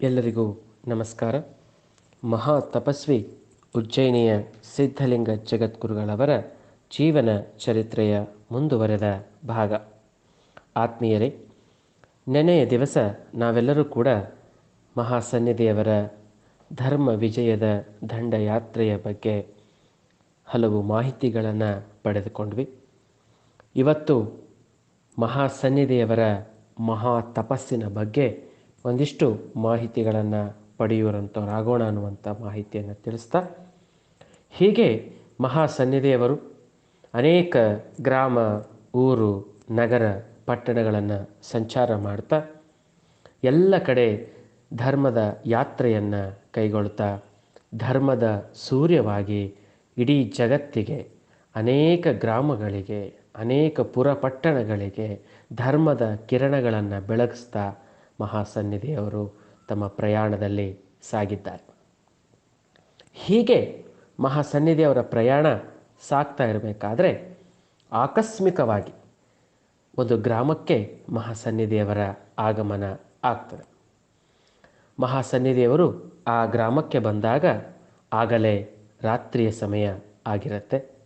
ಎಲ್ಲರಿಗೂ ನಮಸ್ಕಾರ. ಮಹಾ ತಪಸ್ವಿ ಉಜ್ಜಯಿನಿಯ ಸಿದ್ಧಲಿಂಗ ಜಗದ್ಗುರುಗಳವರ ಜೀವನ ಚರಿತ್ರೆಯ ಮುಂದುವರೆದ ಭಾಗ. ಆತ್ಮೀಯರೇ, ನೆನೆಯ ದಿವಸ ನಾವೆಲ್ಲರೂ ಕೂಡ ಮಹಾಸನ್ನಿಧಿಯವರ ಧರ್ಮ ವಿಜಯದ ದಂಡಯಾತ್ರೆಯ ಬಗ್ಗೆ ಹಲವು ಮಾಹಿತಿಗಳನ್ನು ಪಡೆದುಕೊಂಡ್ವಿ. ಇವತ್ತು ಮಹಾಸನ್ನಿಧಿಯವರ ಮಹಾ ತಪಸ್ಸಿನ ಬಗ್ಗೆ ಒಂದಿಷ್ಟು ಮಾಹಿತಿಗಳನ್ನು ಪಡೆಯುವಂಥವರಾಗೋಣ ಅನ್ನುವಂಥ ಮಾಹಿತಿಯನ್ನು ತಿಳಿಸ್ತಾ, ಹೀಗೆ ಮಹಾಸನ್ನಿಧಿಯವರು ಅನೇಕ ಗ್ರಾಮ, ಊರು, ನಗರ ಪಟ್ಟಣಗಳನ್ನು ಸಂಚಾರ ಮಾಡ್ತಾ, ಎಲ್ಲ ಕಡೆ ಧರ್ಮದ ಯಾತ್ರೆಯನ್ನು ಕೈಗೊಳ್ತಾ, ಧರ್ಮದ ಸೂರ್ಯವಾಗಿ ಇಡೀ ಜಗತ್ತಿಗೆ, ಅನೇಕ ಗ್ರಾಮಗಳಿಗೆ, ಅನೇಕ ಪುರಪಟ್ಟಣಗಳಿಗೆ ಧರ್ಮದ ಕಿರಣಗಳನ್ನು ಬೆಳಗಿಸ್ತಾ ಮಹಾಸನ್ನಿಧಿಯವರು ತಮ್ಮ ಪ್ರಯಾಣದಲ್ಲಿ ಸಾಗಿದ್ದಾರೆ. ಹೀಗೆ ಮಹಾಸನ್ನಿಧಿಯವರ ಪ್ರಯಾಣ ಸಾಗ್ತಾ ಇರಬೇಕಾದ್ರೆ ಆಕಸ್ಮಿಕವಾಗಿ ಒಂದು ಗ್ರಾಮಕ್ಕೆ ಮಹಾಸನ್ನಿಧಿಯವರ ಆಗಮನ ಆಗ್ತದೆ. ಮಹಾಸನ್ನಿಧಿಯವರು ಆ ಗ್ರಾಮಕ್ಕೆ ಬಂದಾಗ ಆಗಲೇ ರಾತ್ರಿಯ ಸಮಯ ಆಗಿರುತ್ತೆ.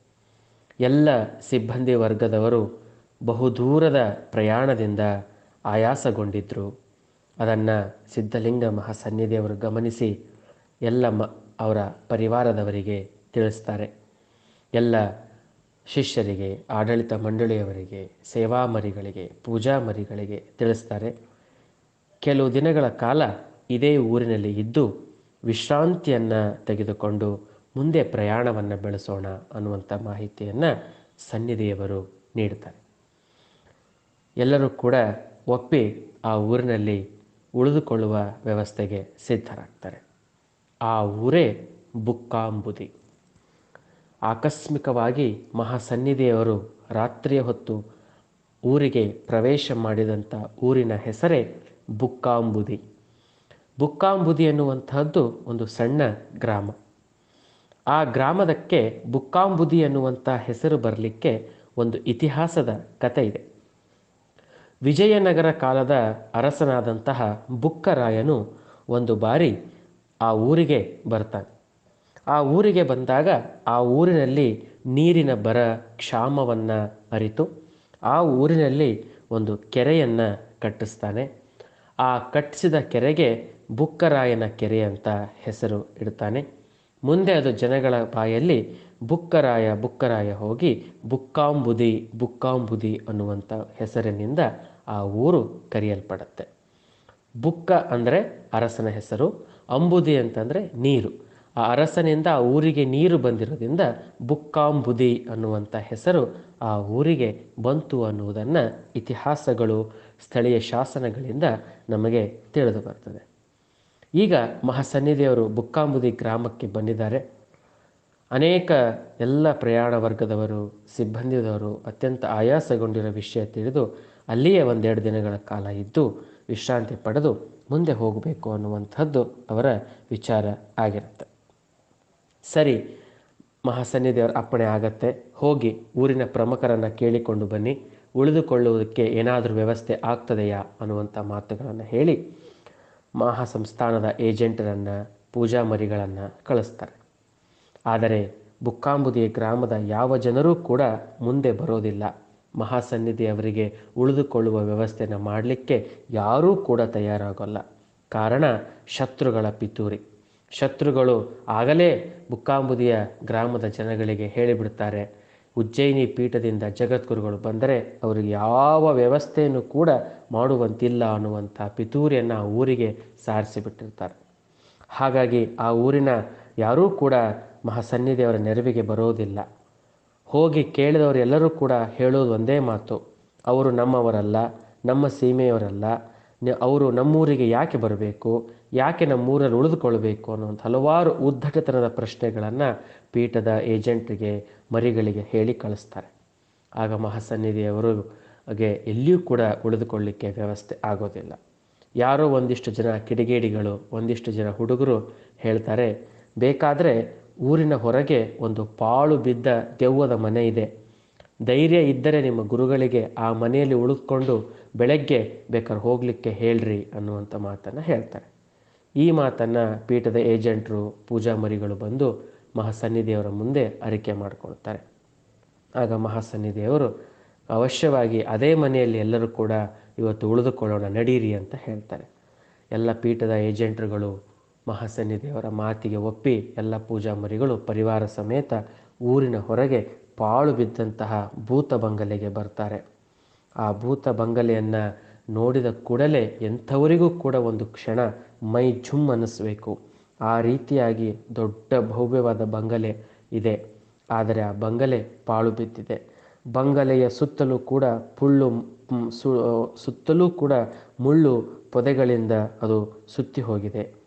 ಎಲ್ಲ ಸಿಬ್ಬಂದಿ ವರ್ಗದವರು ಬಹುದೂರದ ಪ್ರಯಾಣದಿಂದ ಆಯಾಸಗೊಂಡಿದ್ದರು ಅದನ್ನು ಸಿದ್ಧಲಿಂಗ ಮಹಾಸನ್ನಿಧಿಯವರು ಗಮನಿಸಿ ಎಲ್ಲ ಮ ಅವರ ಪರಿವಾರದವರಿಗೆ ತಿಳಿಸ್ತಾರೆ. ಎಲ್ಲ ಶಿಷ್ಯರಿಗೆ, ಆಡಳಿತ ಮಂಡಳಿಯವರಿಗೆ, ಸೇವಾ ಮರಿಗಳಿಗೆ, ಪೂಜಾ ಮರಿಗಳಿಗೆ ತಿಳಿಸ್ತಾರೆ. ಕೆಲವು ದಿನಗಳ ಕಾಲ ಇದೇ ಊರಿನಲ್ಲಿ ಇದ್ದು ವಿಶ್ರಾಂತಿಯನ್ನು ತೆಗೆದುಕೊಂಡು ಮುಂದೆ ಪ್ರಯಾಣವನ್ನು ಬೆಳೆಸೋಣ ಅನ್ನುವಂಥ ಮಾಹಿತಿಯನ್ನು ಸನ್ನಿಧಿಯವರು ನೀಡ್ತಾರೆ. ಎಲ್ಲರೂ ಕೂಡ ಒಪ್ಪಿ ಆ ಊರಿನಲ್ಲಿ ಉಳಿದುಕೊಳ್ಳುವ ವ್ಯವಸ್ಥೆಗೆ ಸಿದ್ಧರಾಗ್ತಾರೆ. ಆ ಊರೇ ಬುಕ್ಕಾಂಬುದಿ. ಆಕಸ್ಮಿಕವಾಗಿ ಮಹಾಸನ್ನಿಧಿಯವರು ರಾತ್ರಿಯ ಹೊತ್ತು ಊರಿಗೆ ಪ್ರವೇಶ ಮಾಡಿದಂಥ ಊರಿನ ಹೆಸರೇ ಬುಕ್ಕಾಂಬುದಿ. ಬುಕ್ಕಾಂಬುದಿ ಎನ್ನುವಂತಹದ್ದು ಒಂದು ಸಣ್ಣ ಗ್ರಾಮ. ಆ ಗ್ರಾಮದಕ್ಕೆ ಬುಕ್ಕಾಂಬುದಿ ಎನ್ನುವಂಥ ಹೆಸರು ಬರಲಿಕ್ಕೆ ಒಂದು ಇತಿಹಾಸದ ಕಥೆ ಇದೆ. ವಿಜಯನಗರ ಕಾಲದ ಅರಸನಾದಂತಹ ಬುಕ್ಕರಾಯನು ಒಂದು ಬಾರಿ ಆ ಊರಿಗೆ ಬರ್ತಾನೆ. ಆ ಊರಿಗೆ ಬಂದಾಗ ಆ ಊರಿನಲ್ಲಿ ನೀರಿನ ಬರ ಕ್ಷಾಮವನ್ನು ಅರಿತು ಆ ಊರಿನಲ್ಲಿ ಒಂದು ಕೆರೆಯನ್ನು ಕಟ್ಟಿಸ್ತಾನೆ. ಆ ಕಟ್ಟಿಸಿದ ಕೆರೆಗೆ ಬುಕ್ಕರಾಯನ ಕೆರೆ ಅಂತ ಹೆಸರು ಇಡ್ತಾನೆ. ಮುಂದೆ ಅದು ಜನಗಳ ಬಾಯಲ್ಲಿ ಬುಕ್ಕರಾಯ ಬುಕ್ಕರಾಯ ಹೋಗಿ ಬುಕ್ಕಾಂಬುದಿ ಬುಕ್ಕಾಂಬುದಿ ಅನ್ನುವಂಥ ಹೆಸರಿನಿಂದ ಆ ಊರು ಕರೆಯಲ್ಪಡುತ್ತೆ. ಬುಕ್ಕ ಅಂದರೆ ಅರಸನ ಹೆಸರು, ಅಂಬುದಿ ಅಂತಂದರೆ ನೀರು. ಆ ಅರಸನಿಂದ ಆ ಊರಿಗೆ ನೀರು ಬಂದಿರೋದ್ರಿಂದ ಬುಕ್ಕಾಂಬುದಿ ಅನ್ನುವಂಥ ಹೆಸರು ಆ ಊರಿಗೆ ಬಂತು ಅನ್ನುವುದನ್ನು ಇತಿಹಾಸಗಳು, ಸ್ಥಳೀಯ ಶಾಸನಗಳಿಂದ ನಮಗೆ ತಿಳಿದು ಬರ್ತದೆ. ಈಗ ಮಹಾಸನ್ನಿಧಿಯವರು ಬುಕ್ಕಾಂಬುದಿ ಗ್ರಾಮಕ್ಕೆ ಬಂದಿದ್ದಾರೆ. ಅನೇಕ ಎಲ್ಲ ಪ್ರಯಾಣ ವರ್ಗದವರು, ಸಿಬ್ಬಂದಿದವರು ಅತ್ಯಂತ ಆಯಾಸಗೊಂಡಿರೋ ವಿಷಯ ತಿಳಿದು ಅಲ್ಲಿಯೇ ಒಂದೆರಡು ದಿನಗಳ ಕಾಲ ಇದ್ದು ವಿಶ್ರಾಂತಿ ಪಡೆದು ಮುಂದೆ ಹೋಗಬೇಕು ಅನ್ನುವಂಥದ್ದು ಅವರ ವಿಚಾರ ಆಗಿರುತ್ತೆ. ಸರಿ, ಮಹಾಸನ್ನಿಧಿಯವರ ಅಪ್ಪಣೆ ಆಗತ್ತೆ. ಹೋಗಿ ಊರಿನ ಪ್ರಮುಖರನ್ನು ಕೇಳಿಕೊಂಡು ಬನ್ನಿ. ಉಳಿದುಕೊಳ್ಳುವುದಕ್ಕೆ ಏನಾದರೂ ವ್ಯವಸ್ಥೆ ಆಗ್ತದೆಯಾ ಅನ್ನುವಂಥ ಮಾತುಗಳನ್ನು ಹೇಳಿ ಮಹಾಸಂಸ್ಥಾನದ ಏಜೆಂಟರನ್ನು, ಪೂಜಾ ಮರಿಗಳನ್ನು ಕಳಿಸ್ತಾರೆ. ಆದರೆ, ಬುಕ್ಕಾಂಬುದಿ ಗ್ರಾಮದ ಯಾವ ಜನರೂ ಕೂಡ ಮುಂದೆ ಬರೋದಿಲ್ಲ. ಮಹಾಸನ್ನಿಧಿ ಅವರಿಗೆ ಉಳಿದುಕೊಳ್ಳುವ ವ್ಯವಸ್ಥೆನ ಮಾಡಲಿಕ್ಕೆ ಯಾರೂ ಕೂಡ ತಯಾರಾಗೋಲ್ಲ. ಕಾರಣ ಶತ್ರುಗಳ ಪಿತೂರಿ. ಶತ್ರುಗಳು ಆಗಲೇ ಬುಕ್ಕಾಂಬುದಿಯ ಗ್ರಾಮದ ಜನಗಳಿಗೆ ಹೇಳಿಬಿಡ್ತಾರೆ. ಉಜ್ಜಯಿನಿ ಪೀಠದಿಂದ ಜಗದ್ಗುರುಗಳು ಬಂದರೆ ಅವರಿಗೆ ಯಾವ ವ್ಯವಸ್ಥೆಯನ್ನು ಕೂಡ ಮಾಡುವಂತಿಲ್ಲ ಅನ್ನುವಂಥ ಪಿತೂರಿಯನ್ನು ಆ ಊರಿಗೆ ಸಾರಿಸಿಬಿಟ್ಟಿರ್ತಾರೆ. ಹಾಗಾಗಿ ಆ ಊರಿನ ಯಾರೂ ಕೂಡ ಮಹಾಸನ್ನಿಧಿಯವರ ನೆರವಿಗೆ ಬರೋದಿಲ್ಲ. ಹೋಗಿ ಕೇಳಿದವರೆಲ್ಲರೂ ಕೂಡ ಹೇಳೋದು ಒಂದೇ ಮಾತು. ಅವರು ನಮ್ಮವರಲ್ಲ, ನಮ್ಮ ಸೀಮೆಯವರಲ್ಲ ಅವರು ನಮ್ಮೂರಿಗೆ ಯಾಕೆ ಬರಬೇಕು, ಯಾಕೆ ನಮ್ಮೂರಲ್ಲಿ ಉಳಿದುಕೊಳ್ಬೇಕು ಅನ್ನುವಂಥ ಹಲವಾರು ಉದ್ದಟತನದ ಪ್ರಶ್ನೆಗಳನ್ನು ಪೀಠದ ಏಜೆಂಟ್ಗೆ ಮರಿಗಳಿಗೆ ಹೇಳಿ ಕಳಿಸ್ತಾರೆ. ಆಗ ಮಹಾಸನ್ನಿಧಿಯವರಿಗೆ ಎಲ್ಲಿಯೂ ಕೂಡ ಉಳಿದುಕೊಳ್ಳಿಕ್ಕೆ ವ್ಯವಸ್ಥೆ ಆಗೋದಿಲ್ಲ. ಯಾರೋ ಒಂದಿಷ್ಟು ಜನ ಕಿಡಿಗೇಡಿಗಳು, ಒಂದಿಷ್ಟು ಜನ ಹುಡುಗರು ಹೇಳ್ತಾರೆ, ಬೇಕಾದರೆ ಊರಿನ ಹೊರಗೆ ಒಂದು ಪಾಳು ಬಿದ್ದ ದೆವ್ವದ ಮನೆ ಇದೆ. ಧೈರ್ಯ ಇದ್ದರೆ ನಿಮ್ಮ ಗುರುಗಳಿಗೆ ಆ ಮನೆಯಲ್ಲಿ ಉಳಿದುಕೊಂಡು ಬೆಳಗ್ಗೆ ಬೇಕಾದ್ರೆ ಹೋಗಲಿಕ್ಕೆ ಹೇಳ್ರಿ ಅನ್ನುವಂಥ ಮಾತನ್ನು ಹೇಳ್ತಾರೆ. ಈ ಮಾತನ್ನು ಪೀಠದ ಏಜೆಂಟರು, ಪೂಜಾ ಮರಿಗಳು ಬಂದು ಮಹಾಸನ್ನಿದೇವರ ಮುಂದೆ ಅರಿಕೆ ಮಾಡಿಕೊಳ್ತಾರೆ. ಆಗ ಮಹಾಸನ್ನಿಧಿಯವರು, ಅವಶ್ಯವಾಗಿ ಅದೇ ಮನೆಯಲ್ಲಿ ಎಲ್ಲರೂ ಕೂಡ ಇವತ್ತು ಉಳಿದುಕೊಳ್ಳೋಣ, ನಡೀರಿ ಅಂತ ಹೇಳ್ತಾರೆ. ಎಲ್ಲ ಪೀಠದ ಏಜೆಂಟ್ರುಗಳು ಮಹಾಸನ್ನಿದೇವರ ಮಾತಿಗೆ ಒಪ್ಪಿ ಎಲ್ಲ ಪೂಜಾ ಮರಿಗಳು ಪರಿವಾರ ಸಮೇತ ಊರಿನ ಹೊರಗೆ ಪಾಳು ಬಿದ್ದಂತಹ ಭೂತ ಬಂಗಲೆಗೆ ಬರ್ತಾರೆ. ಆ ಭೂತ ಬಂಗಲೆಯನ್ನು ನೋಡಿದ ಕೂಡಲೇ ಎಂಥವರಿಗೂ ಕೂಡ ಒಂದು ಕ್ಷಣ ಮೈ ಝುಮ್ ಅನ್ನಿಸ್ಬೇಕು. ಆ ರೀತಿಯಾಗಿ ದೊಡ್ಡ ಭವ್ಯವಾದ ಬಂಗಲೆ ಇದೆ. ಆದರೆ ಆ ಬಂಗಲೆ ಪಾಳು ಬಿದ್ದಿದೆ. ಬಂಗಲೆಯ ಸುತ್ತಲೂ ಕೂಡ ಪುಳ್ಳು ಸುತ್ತಲೂ ಕೂಡ ಮುಳ್ಳು ಪೊದೆಗಳಿಂದ ಅದು ಸುತ್ತಿ ಹೋಗಿದೆ.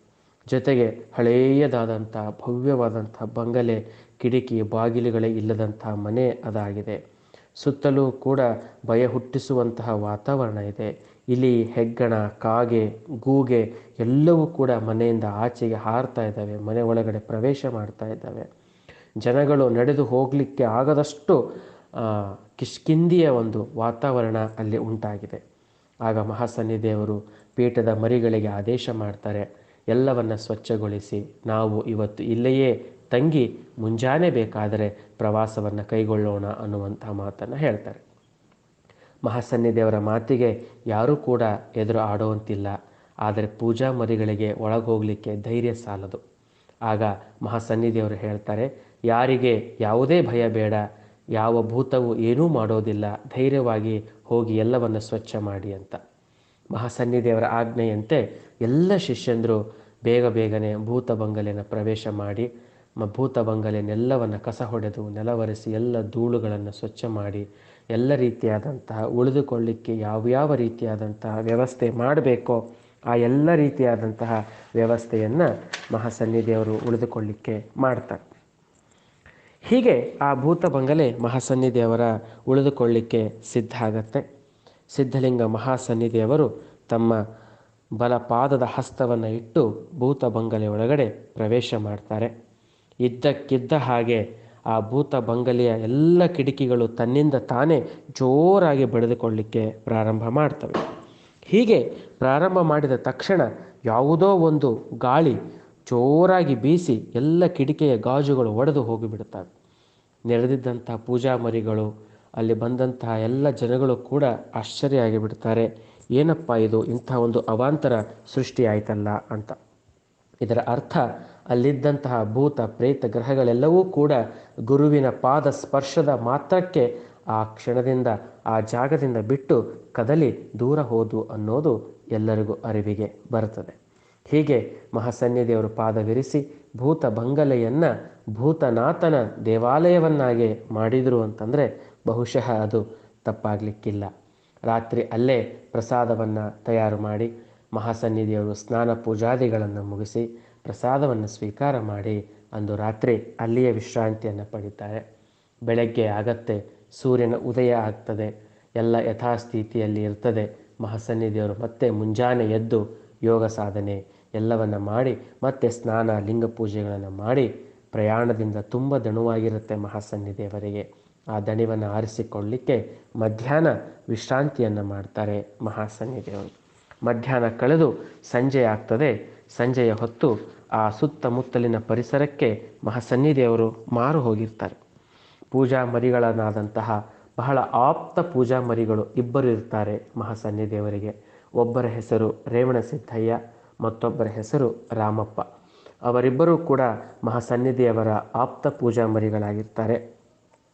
ಜೊತೆಗೆ ಹಳೆಯದಾದಂಥ ಭವ್ಯವಾದಂಥ ಬಂಗಲೆ, ಕಿಟಕಿ, ಬಾಗಿಲುಗಳೇ ಇಲ್ಲದಂಥ ಮನೆ ಅದಾಗಿದೆ. ಸುತ್ತಲೂ ಕೂಡ ಭಯ ಹುಟ್ಟಿಸುವಂತಹ ವಾತಾವರಣ ಇದೆ. ಇಲಿ ಹೆಗ್ಗಣ, ಕಾಗೆ, ಗೂಗೆ ಎಲ್ಲವೂ ಕೂಡ ಮನೆಯಿಂದ ಆಚೆಗೆ ಹಾರ್ತಾ ಇದ್ದಾವೆ, ಮನೆ ಒಳಗಡೆ ಪ್ರವೇಶ ಮಾಡ್ತಾ ಇದ್ದಾವೆ. ಜನಗಳು ನಡೆದು ಹೋಗಲಿಕ್ಕೆ ಆಗದಷ್ಟು ಕಿಷ್ಕಿಂದಿಯ ಒಂದು ವಾತಾವರಣ ಅಲ್ಲಿ ಉಂಟಾಗಿದೆ. ಆಗ ಮಹಾಸನ್ನಿದೇವರು ಪೀಠದ ಮರಿಗಳಿಗೆ ಆದೇಶ ಮಾಡ್ತಾರೆ. ಎಲ್ಲವನ್ನ ಸ್ವಚ್ಛಗೊಳಿಸಿ ನಾವು ಇವತ್ತು ಇಲ್ಲಿಯೇ ತಂಗಿ ಮುಂಜಾನೆ ಬೇಕಾದರೆ ಪ್ರವಾಸವನ್ನು ಕೈಗೊಳ್ಳೋಣ ಅನ್ನುವಂಥ ಮಾತನ್ನು ಹೇಳ್ತಾರೆ. ಮಹಾಸನ್ನಿದೇವರ ಮಾತಿಗೆ ಯಾರೂ ಕೂಡ ಎದುರು ಆಡುವಂತಿಲ್ಲ. ಆದರೆ ಪೂಜಾ ಮರಿಗಳಿಗೆ ಒಳಗೋಗಲಿಕ್ಕೆ ಧೈರ್ಯ ಸಾಲದು. ಆಗ ಮಹಾಸನ್ನಿದೇವರು ಹೇಳ್ತಾರೆ, ಯಾರಿಗೆ ಯಾವುದೇ ಭಯ ಬೇಡ, ಯಾವ ಭೂತವು ಏನೂ ಮಾಡೋದಿಲ್ಲ, ಧೈರ್ಯವಾಗಿ ಹೋಗಿ ಎಲ್ಲವನ್ನು ಸ್ವಚ್ಛ ಮಾಡಿ ಅಂತ. ಮಹಾಸನ್ನಿದೇವರ ಆಜ್ಞೆಯಂತೆ ಎಲ್ಲ ಶಿಷ್ಯಂದರು ಬೇಗ ಬೇಗನೆ ಭೂತ ಬಂಗಲೆನ ಪ್ರವೇಶ ಮಾಡಿ, ಮ ಭೂತ ಬಂಗಲೆನೆಲ್ಲವನ್ನು ಕಸ ಹೊಡೆದು ನೆಲವರೆಸಿ ಎಲ್ಲ ಧೂಳುಗಳನ್ನು ಸ್ವಚ್ಛ ಮಾಡಿ, ಎಲ್ಲ ರೀತಿಯಾದಂತಹ ಉಳಿದುಕೊಳ್ಳಿಕ್ಕೆ ಯಾವ್ಯಾವ ರೀತಿಯಾದಂತಹ ವ್ಯವಸ್ಥೆ ಮಾಡಬೇಕೋ ಆ ಎಲ್ಲ ರೀತಿಯಾದಂತಹ ವ್ಯವಸ್ಥೆಯನ್ನು ಮಹಾಸನ್ನಿದೇವರು ಉಳಿದುಕೊಳ್ಳಿಕ್ಕೆ ಮಾಡ್ತಾರೆ. ಹೀಗೆ ಆ ಭೂತ ಬಂಗಲೆ ಮಹಾಸನ್ನಿದೇವರ ಉಳಿದುಕೊಳ್ಳಿಕ್ಕೆ ಸಿದ್ಧ ಆಗತ್ತೆ. ಸಿದ್ಧಲಿಂಗ ಮಹಾಸನ್ನಿಧಿಯವರು ತಮ್ಮ ಬಲಪಾದದ ಹಸ್ತವನ್ನು ಇಟ್ಟು ಭೂತ ಬಂಗಲೆ ಒಳಗಡೆ ಪ್ರವೇಶ ಮಾಡ್ತಾರೆ. ಇದ್ದಕ್ಕಿದ್ದ ಹಾಗೆ ಆ ಭೂತ ಬಂಗಲೆಯ ಎಲ್ಲ ಕಿಟಕಿಗಳು ತನ್ನಿಂದ ತಾನೇ ಜೋರಾಗಿ ಬಡಿದುಕೊಳ್ಳಿಕ್ಕೆ ಪ್ರಾರಂಭ ಮಾಡ್ತವೆ. ಹೀಗೆ ಪ್ರಾರಂಭ ಮಾಡಿದ ತಕ್ಷಣ ಯಾವುದೋ ಒಂದು ಗಾಳಿ ಜೋರಾಗಿ ಬೀಸಿ ಎಲ್ಲ ಕಿಟಕಿಯ ಗಾಜುಗಳು ಒಡೆದು ಹೋಗಿಬಿಡುತ್ತವೆ. ನೆರೆದಿದ್ದಂಥ ಪೂಜಾ ಮರಿಗಳು ಅಲ್ಲಿ ಬಂದಂತಹ ಎಲ್ಲ ಜನಗಳು ಕೂಡ ಆಶ್ಚರ್ಯ ಆಗಿಬಿಡ್ತಾರೆ. ಏನಪ್ಪ ಇದು? ಇಂಥ ಒಂದು ಅವಾಂತರ ಸೃಷ್ಟಿಯಾಯ್ತಲ್ಲ ಅಂತ. ಇದರ ಅರ್ಥ, ಅಲ್ಲಿದ್ದಂತಹ ಭೂತ, ಪ್ರೇತ ಗ್ರಹಗಳೆಲ್ಲವೂ ಕೂಡ ಗುರುವಿನ ಪಾದ ಸ್ಪರ್ಶದ ಮಾತ್ರಕ್ಕೆ ಆ ಕ್ಷಣದಿಂದ, ಆ ಜಾಗದಿಂದ ಬಿಟ್ಟು ಕದಲಿ ದೂರ ಹೋದು ಅನ್ನೋದು ಎಲ್ಲರಿಗೂ ಅರಿವಿಗೆ ಬರುತ್ತದೆ. ಹೀಗೆ ಮಹಾಸನ್ನಿಧಿಯವರು ಪಾದವಿರಿಸಿ ಭೂತ ಬಂಗಲೆಯನ್ನು ಭೂತನಾಥನ ದೇವಾಲಯವನ್ನಾಗಿ ಮಾಡಿದರು ಅಂತಂದರೆ ಬಹುಶಃ ಅದು ತಪ್ಪಾಗಲಿಕ್ಕಿಲ್ಲ. ರಾತ್ರಿ ಅಲ್ಲೇ ಪ್ರಸಾದವನ್ನು ತಯಾರು ಮಾಡಿ ಮಹಾಸನ್ನಿಧಿಯವರು ಸ್ನಾನ ಪೂಜಾದಿಗಳನ್ನು ಮುಗಿಸಿ ಪ್ರಸಾದವನ್ನು ಸ್ವೀಕಾರ ಮಾಡಿ ಅಂದು ರಾತ್ರಿ ಅಲ್ಲಿಯೇ ವಿಶ್ರಾಂತಿಯನ್ನು ಪಡಿತಾರೆ. ಬೆಳಗ್ಗೆ ಆಗತ್ತೆ, ಸೂರ್ಯನ ಉದಯ ಆಗ್ತದೆ, ಎಲ್ಲ ಯಥಾಸ್ಥಿತಿಯಲ್ಲಿ ಇರ್ತದೆ. ಮಹಾಸನ್ನಿಧಿಯವರು ಮತ್ತೆ ಮುಂಜಾನೆ ಎದ್ದು ಯೋಗ ಸಾಧನೆ ಎಲ್ಲವನ್ನು ಮಾಡಿ ಮತ್ತೆ ಸ್ನಾನ ಲಿಂಗ ಪೂಜೆಗಳನ್ನು ಮಾಡಿ ಪ್ರಯಾಣದಿಂದ ತುಂಬ ದಣುವಾಗಿರುತ್ತೆ ಮಹಾಸನ್ನಿದೇವರಿಗೆ ಆ ದಣಿವನ್ನು ಆರಿಸಿಕೊಳ್ಳಲಿಕ್ಕೆ ಮಧ್ಯಾಹ್ನ ವಿಶ್ರಾಂತಿಯನ್ನು ಮಾಡ್ತಾರೆ ಮಹಾಸನ್ನಿದೇವರು ಮಧ್ಯಾಹ್ನ ಕಳೆದು ಸಂಜೆ ಆಗ್ತದೆ. ಸಂಜೆಯ ಹೊತ್ತು ಆ ಸುತ್ತಮುತ್ತಲಿನ ಪರಿಸರಕ್ಕೆ ಮಹಾಸನ್ನಿದೇವರು ಮಾರು ಹೋಗಿರ್ತಾರೆ. ಪೂಜಾ ಮರಿಗಳನ್ನಾದಂತಹ ಬಹಳ ಆಪ್ತ ಪೂಜಾ ಮರಿಗಳು ಇಬ್ಬರು ಇರ್ತಾರೆ ಮಹಾಸನ್ನಿದೇವರಿಗೆ ಒಬ್ಬರ ಹೆಸರು ರೇವಣ ಸಿದ್ದಯ್ಯ, ಮತ್ತೊಬ್ಬರ ಹೆಸರು ರಾಮಪ್ಪ. ಅವರಿಬ್ಬರೂ ಕೂಡ ಮಹಾಸನ್ನಿಧಿಯವರ ಆಪ್ತ ಪೂಜಾ ಮರಿಗಳಾಗಿರ್ತಾರೆ.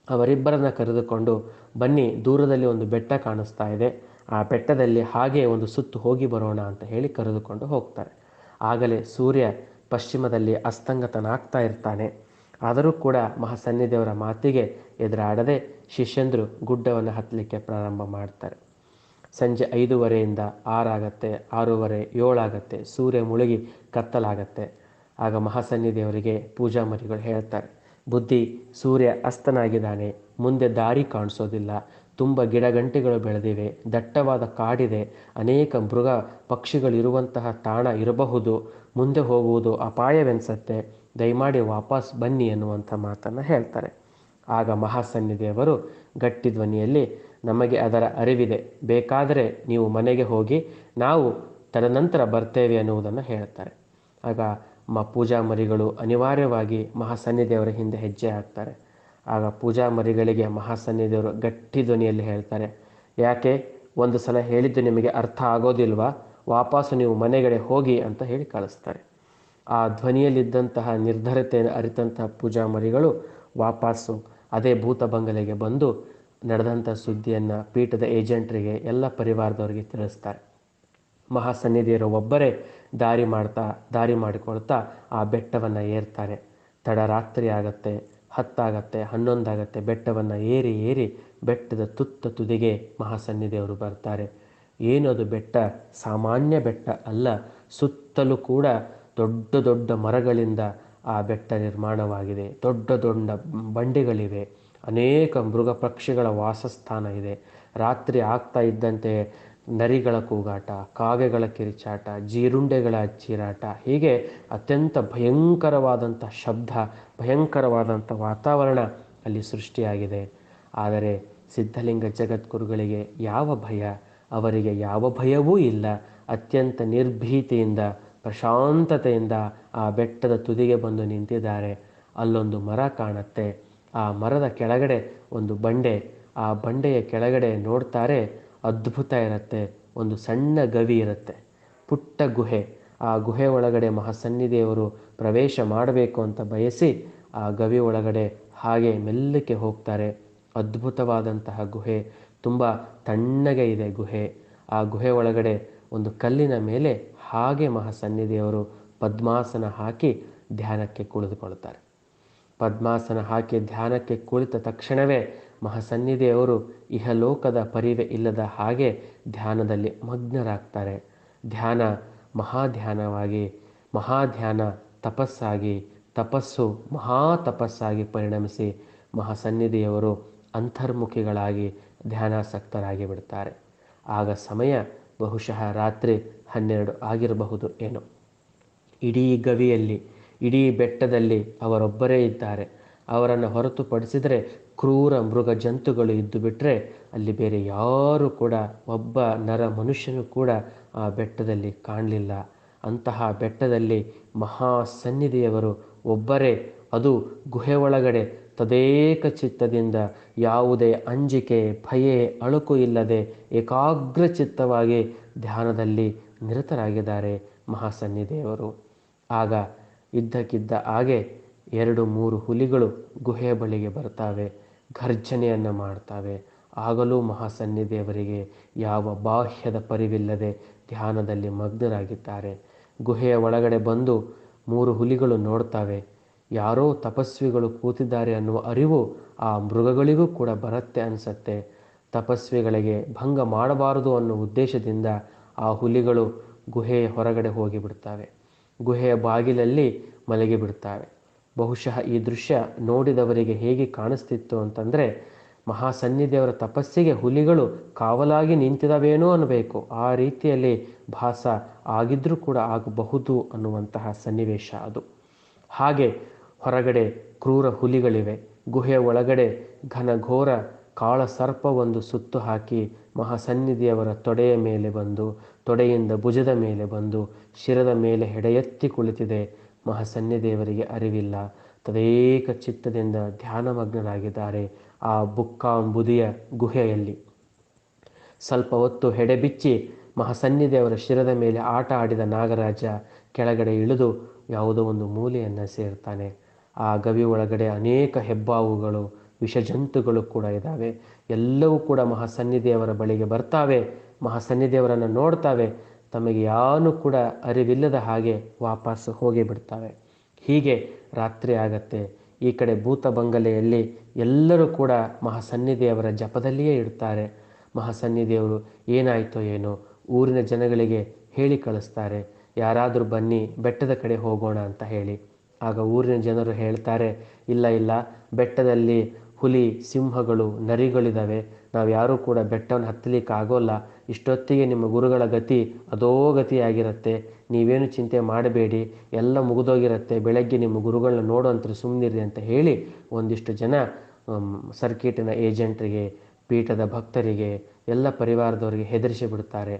ಅವರಿಬ್ಬರನ್ನ ಕರೆದುಕೊಂಡು ಬನ್ನಿ, ದೂರದಲ್ಲಿ ಒಂದು ಬೆಟ್ಟ ಕಾಣಿಸ್ತಾ ಇದೆ. ಆ ಬೆಟ್ಟದಲ್ಲಿ ಹಾಗೆ ಒಂದು ಸುತ್ತು ಹೋಗಿ ಬರೋಣ ಅಂತ ಹೇಳಿ ಕರೆದುಕೊಂಡು ಹೋಗ್ತಾರೆ. ಆಗಲೇ ಸೂರ್ಯ ಪಶ್ಚಿಮದಲ್ಲಿ ಅಸ್ತಂಗತನಾಗ್ತಾ ಇರ್ತಾನೆ. ಆದರೂ ಕೂಡ ಮಹಾಸನ್ನಿದೇವರ ಮಾತಿಗೆ ಎದುರಾಡದೆ ಶಿಷ್ಯಂದರು ಗುಡ್ಡವನ್ನು ಹತ್ತಲಿಕ್ಕೆ ಪ್ರಾರಂಭ ಮಾಡ್ತಾರೆ. ಸಂಜೆ ಐದೂವರೆಯಿಂದ ಆರಾಗತ್ತೆ, ಆರೂವರೆ, ಏಳಾಗತ್ತೆ, ಸೂರ್ಯ ಮುಳುಗಿ ಕತ್ತಲಾಗತ್ತೆ. ಆಗ ಮಹಾಸನ್ನಿದೇವರಿಗೆ ಪೂಜಾ ಮರಿಗಳು ಹೇಳ್ತಾರೆ. ಬುದ್ಧಿ ಸೂರ್ಯ ಅಸ್ತನಾಗಿದ್ದಾನೆ. ಮುಂದೆ ದಾರಿ ಕಾಣಿಸೋದಿಲ್ಲ. ತುಂಬ ಗಿಡಗಂಟಿಗಳು ಬೆಳೆದಿವೆ. ದಟ್ಟವಾದ ಕಾಡಿದೆ. ಅನೇಕ ಮೃಗ ಪಕ್ಷಿಗಳಿರುವಂತಹ ತಾಣ ಇರಬಹುದು. ಮುಂದೆ ಹೋಗುವುದು ಅಪಾಯವೆನಿಸತ್ತೆ. ದಯಮಾಡಿ ವಾಪಸ್ ಬನ್ನಿ ಎನ್ನುವಂಥ ಮಾತನ್ನು ಹೇಳ್ತಾರೆ. ಆಗ ಮಹಾಸನ್ನಿದೇವರು ಗಟ್ಟಿ ಧ್ವನಿಯಲ್ಲಿ, ನಮಗೆ ಅದರ ಅರಿವಿದೆ. ಬೇಕಾದರೆ ನೀವು ಮನೆಗೆ ಹೋಗಿ ನಾವು ತದನಂತರ ಬರ್ತೇವೆ ಅನ್ನುವುದನ್ನು ಹೇಳ್ತಾರೆ. ಆಗ ಮ ಪೂಜಾ ಮರಿಗಳು ಅನಿವಾರ್ಯವಾಗಿ ಮಹಾಸನ್ನಿದೇವರ ಹಿಂದೆ ಹೆಜ್ಜೆ ಹಾಕ್ತಾರೆ. ಆಗ ಪೂಜಾ ಮರಿಗಳಿಗೆ ಮಹಾಸನ್ನಿದೇವರು ಗಟ್ಟಿ ಧ್ವನಿಯಲ್ಲಿ ಹೇಳ್ತಾರೆ. ಯಾಕೆ? ಒಂದು ಸಲ ಹೇಳಿದ್ದು ನಿಮಗೆ ಅರ್ಥ ಆಗೋದಿಲ್ವಾ? ವಾಪಸ್ಸು ನೀವು ಮನೆಗಡೆ ಹೋಗಿ ಅಂತ ಹೇಳಿ ಕಳಿಸ್ತಾರೆ. ಆ ಧ್ವನಿಯಲ್ಲಿದ್ದಂತಹ ನಿರ್ಧರತೆಯನ್ನು ಅರಿತಂತಹ ಪೂಜಾ ಮರಿಗಳು ವಾಪಸ್ಸು ಅದೇ ಭೂತ ಬಂಗಲೆಗೆ ಬಂದು ನಡೆದಂಥ ಸುದ್ದಿಯನ್ನು ಪೀಠದ ಏಜೆಂಟ್ರಿಗೆ, ಎಲ್ಲ ಪರಿವಾರದವರಿಗೆ ತಿಳಿಸ್ತಾರೆ. ಮಹಾಸನ್ನಿಧಿಯರು ಒಬ್ಬರೇ ದಾರಿ ಮಾಡ್ತಾ, ದಾರಿ ಮಾಡಿಕೊಳ್ತಾ ಆ ಬೆಟ್ಟವನ್ನು ಏರ್ತಾರೆ. ತಡರಾತ್ರಿ ಆಗತ್ತೆ, ಹತ್ತಾಗತ್ತೆ, ಹನ್ನೊಂದಾಗತ್ತೆ, ಬೆಟ್ಟವನ್ನು ಏರಿ ಏರಿ ಬೆಟ್ಟದ ತುತ್ತ ತುದಿಗೆ ಮಹಾಸನ್ನಿಧಿಯವರು ಬರ್ತಾರೆ. ಏನು ಅದು ಬೆಟ್ಟ? ಸಾಮಾನ್ಯ ಬೆಟ್ಟ ಅಲ್ಲ, ಸುತ್ತಲೂ ಕೂಡ ದೊಡ್ಡ ದೊಡ್ಡ ಮರಗಳಿಂದ ಆ ಬೆಟ್ಟ ನಿರ್ಮಾಣವಾಗಿದೆ. ದೊಡ್ಡ ದೊಡ್ಡ ಬಂಡೆಗಳಿವೆ. ಅನೇಕ ಮೃಗ ಪಕ್ಷಿಗಳ ವಾಸಸ್ಥಾನ ಇದೆ. ರಾತ್ರಿ ಆಗ್ತಾ ಇದ್ದಂತೆ ನರಿಗಳ ಕೂಗಾಟ, ಕಾಗೆಗಳ ಕಿರಿಚಾಟ, ಜೀರುಂಡೆಗಳ ಚೀರಾಟ, ಹೀಗೆ ಅತ್ಯಂತ ಭಯಂಕರವಾದಂಥ ಶಬ್ದ, ಭಯಂಕರವಾದಂಥ ವಾತಾವರಣ ಅಲ್ಲಿ ಸೃಷ್ಟಿಯಾಗಿದೆ. ಆದರೆ ಸಿದ್ಧಲಿಂಗ ಜಗದ್ಗುರುಗಳಿಗೆ ಯಾವ ಭಯ? ಅವರಿಗೆ ಯಾವ ಭಯವೂ ಇಲ್ಲ. ಅತ್ಯಂತ ನಿರ್ಭೀತಿಯಿಂದ, ಪ್ರಶಾಂತತೆಯಿಂದ ಆ ಬೆಟ್ಟದ ತುದಿಗೆ ಬಂದು ನಿಂತಿದ್ದಾರೆ. ಅಲ್ಲೊಂದು ಮರ ಕಾಣುತ್ತೆ. ಆ ಮರದ ಕೆಳಗಡೆ ಒಂದು ಬಂಡೆ. ಆ ಬಂಡೆಯ ಕೆಳಗಡೆ ನೋಡ್ತಾರೆ ಅದ್ಭುತ ಇರುತ್ತೆ. ಒಂದು ಸಣ್ಣ ಗವಿ ಇರುತ್ತೆ. ಪುಟ್ಟ ಗುಹೆ. ಆ ಗುಹೆ ಒಳಗಡೆ ಮಹಾಸನ್ನಿಧಿಯವರು ಪ್ರವೇಶ ಮಾಡಬೇಕು ಅಂತ ಬಯಸಿ ಆ ಗವಿ ಒಳಗಡೆ ಹಾಗೆ ಮೆಲ್ಲಕ್ಕೆ ಹೋಗ್ತಾರೆ. ಅದ್ಭುತವಾದಂತಹ ಗುಹೆ. ತುಂಬ ತಣ್ಣಗೆ ಇದೆ ಗುಹೆ. ಆ ಗುಹೆ ಒಳಗಡೆ ಒಂದು ಕಲ್ಲಿನ ಮೇಲೆ ಹಾಗೆ ಮಹಾಸನ್ನಿಧಿಯವರು ಪದ್ಮಾಸನ ಹಾಕಿ ಧ್ಯಾನಕ್ಕೆ ಕುಳಿತುಕೊಳ್ತಾರೆ ಪದ್ಮಾಸನ ಹಾಕಿ ಧ್ಯಾನಕ್ಕೆ ಕುಳಿತ ತಕ್ಷಣವೇ ಮಹಾಸನ್ನಿಧಿಯವರು ಇಹಲೋಕದ ಪರಿವೆ ಇಲ್ಲದ ಹಾಗೆ ಧ್ಯಾನದಲ್ಲಿ ಮಗ್ನರಾಗ್ತಾರೆ. ಧ್ಯಾನ ಮಹಾಧ್ಯಾನವಾಗಿ, ಮಹಾಧ್ಯಾನ ತಪಸ್ಸಾಗಿ, ತಪಸ್ಸು ಮಹಾ ತಪಸ್ಸಾಗಿ ಪರಿಣಮಿಸಿ ಮಹಾಸನ್ನಿಧಿಯವರು ಅಂತರ್ಮುಖಿಗಳಾಗಿ ಧ್ಯಾನಾಸಕ್ತರಾಗಿ ಬಿಡ್ತಾರೆ ಆಗ ಸಮಯ ಬಹುಶಃ ರಾತ್ರಿ ಹನ್ನೆರಡು ಆಗಿರಬಹುದು ಏನೋ. ಇಡೀ ಗವಿಯಲ್ಲಿ, ಇಡೀ ಬೆಟ್ಟದಲ್ಲಿ ಅವರೊಬ್ಬರೇ ಇದ್ದಾರೆ. ಅವರನ್ನು ಹೊರತುಪಡಿಸಿದರೆ ಕ್ರೂರ ಮೃಗ ಜಂತುಗಳು ಇದ್ದು ಬಿಟ್ಟರೆ ಅಲ್ಲಿ ಬೇರೆ ಯಾರೂ ಕೂಡ ಒಬ್ಬ ನರ ಮನುಷ್ಯನು ಕೂಡ ಆ ಬೆಟ್ಟದಲ್ಲಿ ಕಾಣಲಿಲ್ಲ. ಅಂತಹ ಬೆಟ್ಟದಲ್ಲಿ ಮಹಾ ಸನ್ನಿಧಿಯವರು ಒಬ್ಬರೇ, ಅದು ಗುಹೆ ಒಳಗಡೆ ತದೇಕ ಚಿತ್ತದಿಂದ ಯಾವುದೇ ಅಂಜಿಕೆ, ಭಯೆ, ಅಳುಕು ಇಲ್ಲದೆ ಏಕಾಗ್ರ ಚಿತ್ತವಾಗಿ ಧ್ಯಾನದಲ್ಲಿ ನಿರತರಾಗಿದ್ದಾರೆ ಮಹಾಸನ್ನಿಧಿಯವರು. ಆಗ ಇದ್ದಕ್ಕಿದ್ದ ಹಾಗೆ ಎರಡು ಮೂರು ಹುಲಿಗಳು ಗುಹೆಯ ಬಳಿಗೆ ಬರ್ತಾವೆ. ಘರ್ಜನೆಯನ್ನು ಮಾಡ್ತವೆ. ಆಗಲೂ ಮಹಾಸನ್ನಿಧಿಯವರಿಗೆ ಯಾವ ಬಾಹ್ಯದ ಪರಿವಿಲ್ಲದೆ ಧ್ಯಾನದಲ್ಲಿ ಮಗ್ನರಾಗಿದ್ದಾರೆ. ಗುಹೆಯ ಒಳಗಡೆ ಬಂದು ಮೂರು ಹುಲಿಗಳು ನೋಡ್ತಾವೆ. ಯಾರೋ ತಪಸ್ವಿಗಳು ಕೂತಿದ್ದಾರೆ ಅನ್ನುವ ಅರಿವು ಆ ಮೃಗಗಳಿಗೂ ಕೂಡ ಬರುತ್ತೆ ಅನಿಸತ್ತೆ. ತಪಸ್ವಿಗಳಿಗೆ ಭಂಗ ಮಾಡಬಾರದು ಅನ್ನೋ ಉದ್ದೇಶದಿಂದ ಆ ಹುಲಿಗಳು ಗುಹೆಯ ಹೊರಗಡೆ ಹೋಗಿಬಿಡ್ತವೆ. ಗುಹೆಯ ಬಾಗಿಲಲ್ಲಿ ಮಲಗಿ ಬಿಡ್ತವೆ ಬಹುಶಃ ಈ ದೃಶ್ಯ ನೋಡಿದವರಿಗೆ ಹೇಗೆ ಕಾಣಿಸ್ತಿತ್ತು ಅಂತಂದರೆ, ಮಹಾಸನ್ನಿಧಿಯವರ ತಪಸ್ಸಿಗೆ ಹುಲಿಗಳು ಕಾವಲಾಗಿ ನಿಂತಿದವೇನೋ ಅನ್ನಬೇಕು ಆ ರೀತಿಯಲ್ಲಿ ಭಾಸ ಆಗಿದ್ರೂ ಕೂಡ ಆಗಬಹುದು ಅನ್ನುವಂತಹ ಸನ್ನಿವೇಶ ಅದು. ಹಾಗೆ ಹೊರಗಡೆ ಕ್ರೂರ ಹುಲಿಗಳಿವೆ. ಗುಹೆಯ ಒಳಗಡೆ ಘನಘೋರ ಕಾಳ ಒಂದು ಸುತ್ತು ಹಾಕಿ ಮಹಾಸನ್ನಿಧಿಯವರ ತೊಡೆಯ ಮೇಲೆ ಬಂದು, ತೊಡೆಯಿಂದ ಭುಜದ ಮೇಲೆ ಬಂದು, ಶಿರದ ಮೇಲೆ ಹೆಡೆಯೆತ್ತಿ ಕುಳಿತಿದೆ. ಮಹಾಸನ್ನಿದೇವರಿಗೆ ಅರಿವಿಲ್ಲ. ತದೇಕ ಚಿತ್ತದಿಂದ ಧ್ಯಾನಮಗ್ನರಾಗಿದ್ದಾರೆ ಆ ಬುಕ್ಕಾಂಬುದಿಯ ಗುಹೆಯಲ್ಲಿ. ಸ್ವಲ್ಪ ಹೊತ್ತು ಹೆಡೆಬಿಚ್ಚಿ ಮಹಾಸನ್ನಿದೇವರ ಶಿರದ ಮೇಲೆ ಆಟ ಆಡಿದ ನಾಗರಾಜ ಕೆಳಗಡೆ ಇಳಿದು ಯಾವುದೋ ಒಂದು ಮೂಲೆಯನ್ನು ಸೇರ್ತಾನೆ. ಆ ಗವಿ ಒಳಗಡೆ ಅನೇಕ ಹೆಬ್ಬಾವುಗಳು, ವಿಷಜಂತುಗಳು ಕೂಡ ಇದ್ದಾವೆ. ಎಲ್ಲವೂ ಕೂಡ ಮಹಾಸನ್ನಿಧಿಯವರ ಬಳಿಗೆ ಬರ್ತಾವೆ. ಮಹಾಸನ್ನಿಧಿಯವರನ್ನು ನೋಡ್ತಾವೆ. ತಮಗೆ ಯಾನು ಕೂಡ ಅರಿವಿಲ್ಲದ ಹಾಗೆ ವಾಪಸ್ ಹೋಗಿ ಬಿಡ್ತವೆ. ಹೀಗೆ ರಾತ್ರಿ ಆಗತ್ತೆ. ಈ ಕಡೆ ಭೂತ ಬಂಗಲೆಯಲ್ಲಿ ಎಲ್ಲರೂ ಕೂಡ ಮಹಾಸನ್ನಿಧಿಯವರ ಜಪದಲ್ಲಿಯೇ ಇಡ್ತಾರೆ ಮಹಾಸನ್ನಿಧಿಯವರು ಏನಾಯಿತೋ ಏನೋ ಊರಿನ ಜನಗಳಿಗೆ ಹೇಳಿ ಕಳಿಸ್ತಾರೆ. ಯಾರಾದರೂ ಬನ್ನಿ, ಬೆಟ್ಟದ ಕಡೆ ಹೋಗೋಣ ಅಂತ ಹೇಳಿ. ಆಗ ಊರಿನ ಜನರು ಹೇಳ್ತಾರೆ, ಇಲ್ಲ ಇಲ್ಲ, ಬೆಟ್ಟದಲ್ಲಿ ಹುಲಿ, ಸಿಂಹಗಳು ನರಿಗಳಿದ್ದಾವೆ ನಾವು ಯಾರೂ ಕೂಡ ಬೆಟ್ಟವನ್ನು ಹತ್ತಲಿಕ್ಕೆ ಆಗೋಲ್ಲ ಇಷ್ಟೊತ್ತಿಗೆ ನಿಮ್ಮ ಗುರುಗಳ ಗತಿ ಅದೋ ಗತಿಯಾಗಿರುತ್ತೆ ನೀವೇನು ಚಿಂತೆ ಮಾಡಬೇಡಿ. ಎಲ್ಲ ಮುಗಿದೋಗಿರುತ್ತೆ. ಬೆಳಗ್ಗೆ ನಿಮ್ಮ ಗುರುಗಳನ್ನ ನೋಡುವಂತ ಸುಮ್ಮನಿರಿ ಅಂತ ಹೇಳಿ ಒಂದಿಷ್ಟು ಜನ ಸರ್ಕಿಟಿನ ಏಜೆಂಟ್ರಿಗೆ, ಪೀಠದ ಭಕ್ತರಿಗೆ, ಎಲ್ಲ ಪರಿವಾರದವರಿಗೆ ಹೆದರಿಸಿ ಬಿಡ್ತಾರೆ.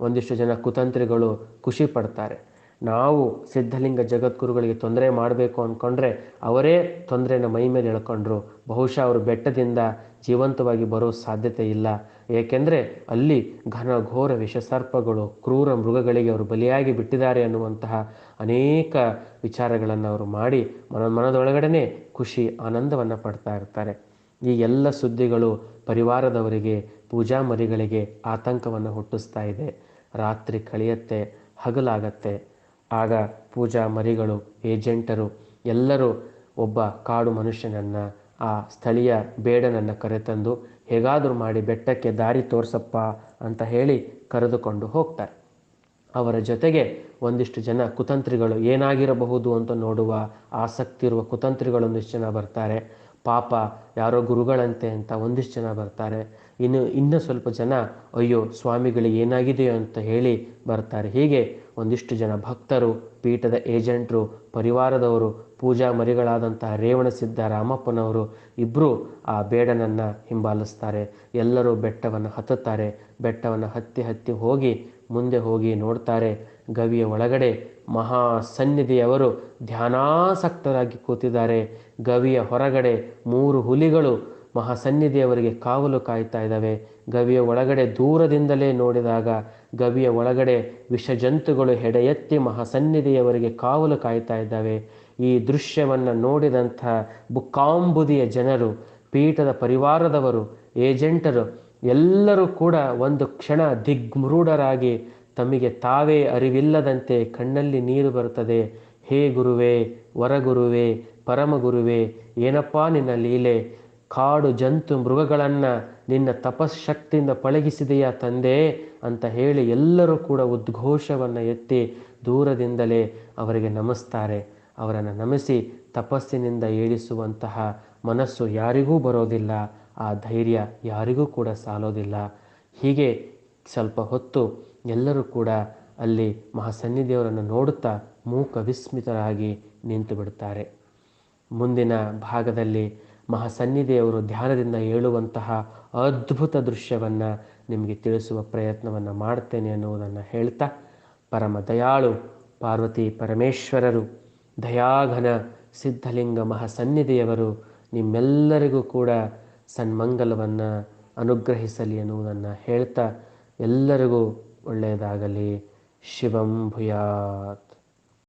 ಒಂದಿಷ್ಟು ಜನ ಕುತಂತ್ರಿಗಳು ಖುಷಿ ಪಡ್ತಾರೆ. ನಾವು ಸಿದ್ಧಲಿಂಗ ಜಗದ್ಗುರುಗಳಿಗೆ ತೊಂದರೆ ಮಾಡಬೇಕು ಅಂದ್ಕೊಂಡ್ರೆ ಅವರೇ ತೊಂದರೆನ ಮೈ ಮೇಲೆ ಎಳ್ಕೊಂಡ್ರು. ಬಹುಶಃ ಅವರು ಬೆಟ್ಟದಿಂದ ಜೀವಂತವಾಗಿ ಬರೋ ಸಾಧ್ಯತೆ ಇಲ್ಲ. ಏಕೆಂದರೆ ಅಲ್ಲಿ ಘನ ಘೋರ ವಿಷಸರ್ಪಗಳು, ಕ್ರೂರ ಮೃಗಗಳಿಗೆ ಅವರು ಬಲಿಯಾಗಿ ಬಿಟ್ಟಿದ್ದಾರೆ ಅನ್ನುವಂತಹ ಅನೇಕ ವಿಚಾರಗಳನ್ನು ಅವರು ಮಾಡಿ ಮನ ಮನದೊಳಗಡೆ ಖುಷಿ, ಆನಂದವನ್ನು ಪಡ್ತಾ ಇರ್ತಾರೆ. ಈ ಎಲ್ಲ ಸುದ್ದಿಗಳು ಪರಿವಾರದವರಿಗೆ, ಪೂಜಾ ಮರಿಗಳಿಗೆ ಆತಂಕವನ್ನು ಹುಟ್ಟಿಸ್ತಾ ಇದೆ. ರಾತ್ರಿ ಕಳೆಯತ್ತೆ, ಹಗಲಾಗತ್ತೆ. ಆಗ ಪೂಜಾ ಮರಿಗಳು, ಏಜೆಂಟರು ಎಲ್ಲರೂ ಒಬ್ಬ ಕಾಡು ಮನುಷ್ಯನನ್ನು, ಆ ಸ್ಥಳೀಯ ಬೇಡನನ್ನು ಕರೆತಂದು, ಹೇಗಾದರೂ ಮಾಡಿ ಬೆಟ್ಟಕ್ಕೆ ದಾರಿ ತೋರಿಸಪ್ಪ ಅಂತ ಹೇಳಿ ಕರೆದುಕೊಂಡು ಹೋಗ್ತಾರೆ. ಅವರ ಜೊತೆಗೆ ಒಂದಿಷ್ಟು ಜನ ಕುತಂತ್ರಿಗಳು ಏನಾಗಿರಬಹುದು ಅಂತ ನೋಡುವ ಆಸಕ್ತಿ ಇರುವ ಕುತಂತ್ರಿಗಳು ಒಂದಿಷ್ಟು ಜನ ಬರ್ತಾರೆ. ಪಾಪ ಯಾರೋ ಗುರುಗಳಂತೆ ಅಂತ ಒಂದಿಷ್ಟು ಜನ ಬರ್ತಾರೆ. ಇನ್ನು, ಇನ್ನೂ ಸ್ವಲ್ಪ ಜನ, ಅಯ್ಯೋ, ಸ್ವಾಮಿಗಳಿಗೆ ಏನಾಗಿದೆಯೋ ಅಂತ ಹೇಳಿ ಬರ್ತಾರೆ. ಹೀಗೆ ಒಂದಿಷ್ಟು ಜನ ಭಕ್ತರು, ಪೀಠದ ಏಜೆಂಟ್ರು, ಪರಿವಾರದವರು, ಪೂಜಾ ಮರಿಗಳಾದಂತಹ ರೇವಣಸಿದ್ಧ ರಾಮಪ್ಪನವರು ಇಬ್ಬರೂ ಆ ಬೇಡನನ್ನು ಹಿಂಬಾಲಿಸ್ತಾರೆ. ಎಲ್ಲರೂ ಬೆಟ್ಟವನ್ನು ಹತ್ತುತ್ತಾರೆ. ಬೆಟ್ಟವನ್ನು ಹತ್ತಿ ಹತ್ತಿ ಹೋಗಿ ಮುಂದೆ ಹೋಗಿ ನೋಡ್ತಾರೆ. ಗವಿಯ ಒಳಗಡೆ ಮಹಾ ಸನ್ನಿಧಿಯವರು ಧ್ಯಾನಾಸಕ್ತರಾಗಿ ಕೂತಿದ್ದಾರೆ. ಗವಿಯ ಹೊರಗಡೆ ಮೂರು ಹುಲಿಗಳು ಮಹಾಸನ್ನಿಧಿಯವರಿಗೆ ಕಾವಲು ಕಾಯ್ತಾ ಇದ್ದಾವೆ. ಗವಿಯ ಒಳಗಡೆ ದೂರದಿಂದಲೇ ನೋಡಿದಾಗ ಗವಿಯ ಒಳಗಡೆ ವಿಷಜಂತುಗಳು ಹೆಡೆಯೆತ್ತಿ ಮಹಾಸನ್ನಿಧಿಯವರಿಗೆ ಕಾವಲು ಕಾಯ್ತಾ ಇದ್ದಾವೆ. ಈ ದೃಶ್ಯವನ್ನು ನೋಡಿದಂಥ ಬುಕ್ಕಾಂಬುದಿಯ ಜನರು, ಪೀಠದ ಪರಿವಾರದವರು, ಏಜೆಂಟರು ಎಲ್ಲರೂ ಕೂಡ ಒಂದು ಕ್ಷಣ ದಿಗ್ಮೃಢರಾಗಿ ತಮಗೆ ತಾವೇ ಅರಿವಿಲ್ಲದಂತೆ ಕಣ್ಣಲ್ಲಿ ನೀರು ಬರುತ್ತದೆ. ಹೇ ಗುರುವೇ, ವರಗುರುವೇ, ಪರಮಗುರುವೇ, ಏನಪ್ಪಾ ನಿನ್ನ ಲೀಲೆ? ಕಾಡು ಜಂತು ಮೃಗಗಳನ್ನು ನಿನ್ನ ತಪಶಕ್ತಿಯಿಂದ ಪಳಗಿಸಿದೆಯಾ ತಂದೆ ಅಂತ ಹೇಳಿ ಎಲ್ಲರೂ ಕೂಡ ಉದ್ಘೋಷವನ್ನು ಎತ್ತಿ ದೂರದಿಂದಲೇ ಅವರಿಗೆ ನಮಿಸ್ತಾರೆ. ಅವರನ್ನು ನಮಿಸಿ ತಪಸ್ಸಿನಿಂದ ಏಳಿಸುವಂತಹ ಮನಸ್ಸು ಯಾರಿಗೂ ಬರೋದಿಲ್ಲ, ಆ ಧೈರ್ಯ ಯಾರಿಗೂ ಕೂಡ ಸಾಲೋದಿಲ್ಲ. ಹೀಗೆ ಸ್ವಲ್ಪ ಹೊತ್ತು ಎಲ್ಲರೂ ಕೂಡ ಅಲ್ಲಿ ಮಹಾಸನ್ನಿಧಿಯವರನ್ನು ನೋಡುತ್ತಾ ಮೂಕ ವಿಸ್ಮಿತರಾಗಿ ನಿಂತು ಬಿಡುತ್ತಾರೆ ಮುಂದಿನ ಭಾಗದಲ್ಲಿ ಮಹಾಸನ್ನಿಧಿಯವರು ಧ್ಯಾನದಿಂದ ಏಳುವಂತಹ ಅದ್ಭುತ ದೃಶ್ಯವನ್ನು ನಿಮಗೆ ತಿಳಿಸುವ ಪ್ರಯತ್ನವನ್ನು ಮಾಡ್ತೇನೆ ಅನ್ನುವುದನ್ನು ಹೇಳ್ತಾ, ಪರಮ ದಯಾಳು ಪಾರ್ವತಿ ಪರಮೇಶ್ವರರು, ದಯಾಘನ ಸಿದ್ಧಲಿಂಗ ಮಹಾಸನ್ನಿಧಿಯವರು, ನಿಮ್ಮೆಲ್ಲರಿಗೂ ಕೂಡ ಸನ್ಮಂಗಲವನ್ನು ಅನುಗ್ರಹಿಸಲಿ ಎನ್ನುವುದನ್ನು ಹೇಳ್ತಾ, ಎಲ್ಲರಿಗೂ ಒಳ್ಳೆಯದಾಗಲಿ. ಶಿವಂ ಭೂಯಾತ್.